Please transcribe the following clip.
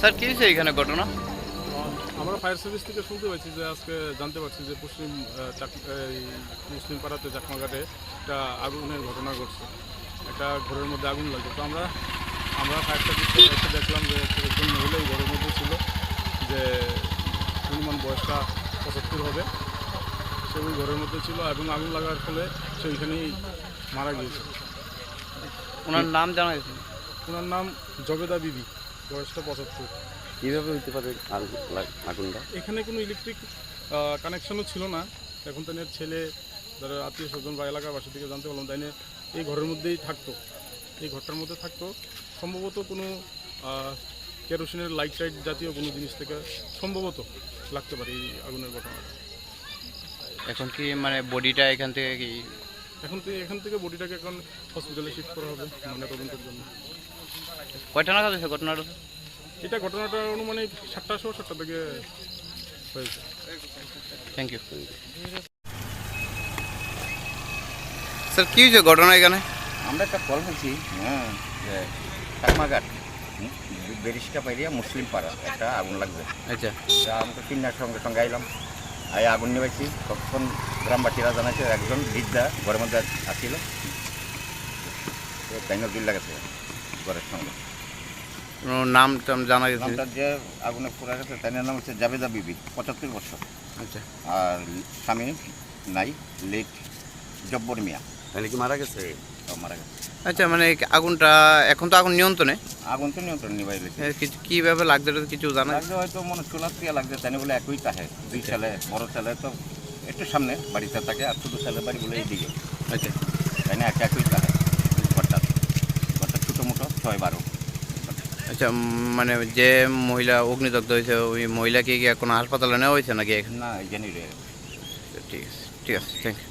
Sir কি হয়েছে এখানে ঘটনা? আমরা ফায়ার সার্ভিস থেকে শুনতে পাচ্ছি যে আজকে জানতে পারছি যে পশ্চিম চাক- এই মুসলিম পাড়াতে চাকমাঘাটে একটা আগুনের ঘটনা ঘটছে। একটা ঘরের মধ্যে আগুন লাগছে। তো আমরা আমরা ফায়ার সার্ভিস থেকে দেখলাম যে একজন মহিলা এই ঘরের মধ্যে ছিল যে অনুমান বয়সটা পঁচাত্তর হবে। সে ওই ঘরের মধ্যে ছিল এবং আগুন লাগার ফলে সে ওইখানেই মারা গিয়েছে। ওনার নাম জানা গেছে? ওনার নাম জবেদা বিবি। বয়সটা পঁচাত্তর। কীভাবে হইতে পারে আগুনটা? এখানে কোনো ইলেকট্রিক কানেকশনও ছিল না। এখন তাদের ছেলে যারা আত্মীয় স্বজন বা এলাকাবাসী থেকে জানতে পারলাম তাই এই ঘরের মধ্যেই থাকতো। এই ঘরটার মধ্যে থাকতো। সম্ভবত কোনো কেরোসিনের লাইট টাইট জাতীয় কোনো জিনিস থেকে সম্ভবত লাগতে পারে এই আগুনের ঘটনাটা এখন কি মানে বডিটা এখান থেকে কি এখন থেকে এখান থেকে বডিটাকে এখন হসপিটালে শিফট করা হবে মানে তদন্তের জন্য। কয়টা নাগাদ হয়েছে ঘটনাটা? এটা ঘটনাটা অনুমানিক সাতটা শো সাতটা থেকে হয়েছে। থ্যাংক ইউ স্যার কি হয়েছে ঘটনা এখানে? আমরা একটা কল পেয়েছি হ্যাঁ যে চাকমাঘাট বেরিস্টা পাইরিয়া মুসলিম পাড়া একটা আগুন লাগবে। আচ্ছা। তা আমরা তিনটার সঙ্গে সঙ্গে আইলাম আই আগুন নিবাইছি তখন গ্রামবাসীরা জানাইছে একজন বৃদ্ধা ঘরের মধ্যে আসছিল তাইনের বিল লাগাছে ঘরের সঙ্গে নাম টাম জানা গেছে? নামটা যে আগুনে পুরা গেছে তাইনের নাম হচ্ছে জাবেদা বিবি পঁচাত্তর বছর। আচ্ছা। আর স্বামী নাই লেট জব্বর মিয়া। তাহলে কি মারা গেছে? সব মারা গেছে। আচ্ছা মানে আগুনটা এখন তো আগুন নিয়ন্ত্রণে? আগুন তো নিয়ন্ত্রণ নিবাইলেছে এ, কিছু কীভাবে লাগছে কিছু জানা লাগছে হয়তো মনে চুলার দিয়ে লাগছে তাই বলে একই তাহে। দুই ছেলে বড় ছেলে তো একটু সামনে বাড়িতে থাকে আর ছোটো ছেলে বাড়ি বলে এইদিকে আচ্ছা। তাই না? একই তাহে। ছয় বারো আচ্ছা মানে যে মহিলা অগ্নিদগ্ধ হয়েছে ওই মহিলাকে কি কোনো হাসপাতালে নেওয়া হয়েছে নাকি? এখানে না জানি রে। ঠিক আছে ঠিক আছে থ্যাংক ইউ